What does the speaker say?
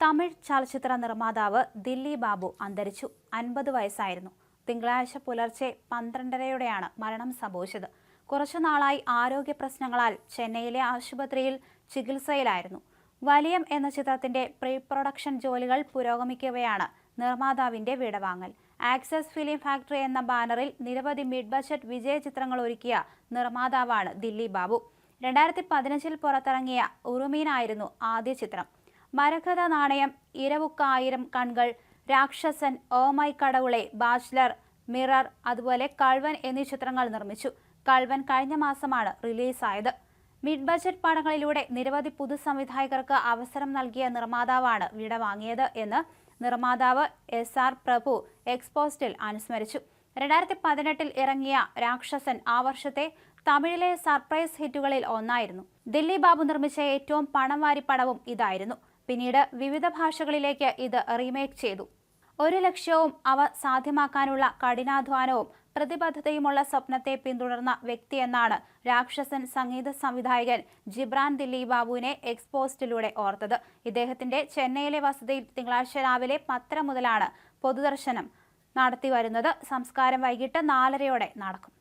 തമിഴ് ചലച്ചിത്ര നിർമ്മാതാവ് ദില്ലി ബാബു അന്തരിച്ചു. അൻപത് വയസ്സായിരുന്നു. തിങ്കളാഴ്ച പുലർച്ചെ പന്ത്രണ്ടരയോടെയാണ് മരണം സംഭവിച്ചത്. കുറച്ചു നാളായി ആരോഗ്യ പ്രശ്നങ്ങളാൽ ചെന്നൈയിലെ ആശുപത്രിയിൽ ചികിത്സയിലായിരുന്നു. വലിയം എന്ന ചിത്രത്തിന്റെ പ്രീ പ്രൊഡക്ഷൻ ജോലികൾ പുരോഗമിക്കവെയാണ് നിർമ്മാതാവിന്റെ വിടവാങ്ങൽ. ആക്സസ് ഫിലിം ഫാക്ടറി എന്ന ബാനറിൽ നിരവധി മിഡ് ബജറ്റ് വിജയ ചിത്രങ്ങൾ ഒരുക്കിയ നിർമ്മാതാവാണ് ദില്ലി ബാബു. രണ്ടായിരത്തി പതിനഞ്ചിൽ പുറത്തിറങ്ങിയ ഉറുമീനായിരുന്നു ആദ്യ ചിത്രം. മരകഥ നാണയം ഇരവുക്കായിരം കൺകൾ രാക്ഷസൻ ഓമൈ കടവുളെ ബാച്ചിലർ മിറർ അതുപോലെ കൾവൻ എന്നീ ചിത്രങ്ങൾ നിർമ്മിച്ചു. കൾവൻ കഴിഞ്ഞ മാസമാണ് റിലീസായത്. മിഡ് ബജറ്റ് പടങ്ങളിലൂടെ നിരവധി പുതു സംവിധായകർക്ക് അവസരം നൽകിയ നിർമ്മാതാവാണ് വിട വാങ്ങിയത് എന്ന് നിർമ്മാതാവ് എസ് ആർ പ്രഭു എക്സ്പോസ്റ്റിൽ അനുസ്മരിച്ചു. രണ്ടായിരത്തി പതിനെട്ടിൽ ഇറങ്ങിയ രാക്ഷസൻ ആ വർഷത്തെ തമിഴിലെ സർപ്രൈസ് ഹിറ്റുകളിൽ ഒന്നായിരുന്നു. ദില്ലി ബാബു നിർമ്മിച്ച ഏറ്റവും പണം വാരി പടവും ഇതായിരുന്നു. പിന്നീട് വിവിധ ഭാഷകളിലേക്ക് ഇത് റീമേക്ക് ചെയ്തു. ഒരു ലക്ഷ്യവും അവ സാധ്യമാക്കാനുള്ള കഠിനാധ്വാനവും പ്രതിബദ്ധതയുമുള്ള സ്വപ്നത്തെ പിന്തുടർന്ന വ്യക്തിയെന്നാണ് രാക്ഷസൻ സംഗീത സംവിധായകൻ ജിബ്രാൻ ദില്ലി ബാബുവിനെ എക്സ്പോസ്റ്റിലൂടെ ഓർത്തത്. ഇദ്ദേഹത്തിന്റെ ചെന്നൈയിലെ വസതിയിൽ തിങ്കളാഴ്ച രാവിലെ പത്തര മുതലാണ് പൊതുദർശനം നടത്തിവരുന്നത്. സംസ്കാരം വൈകിട്ട് നാലരയോടെ നടക്കും.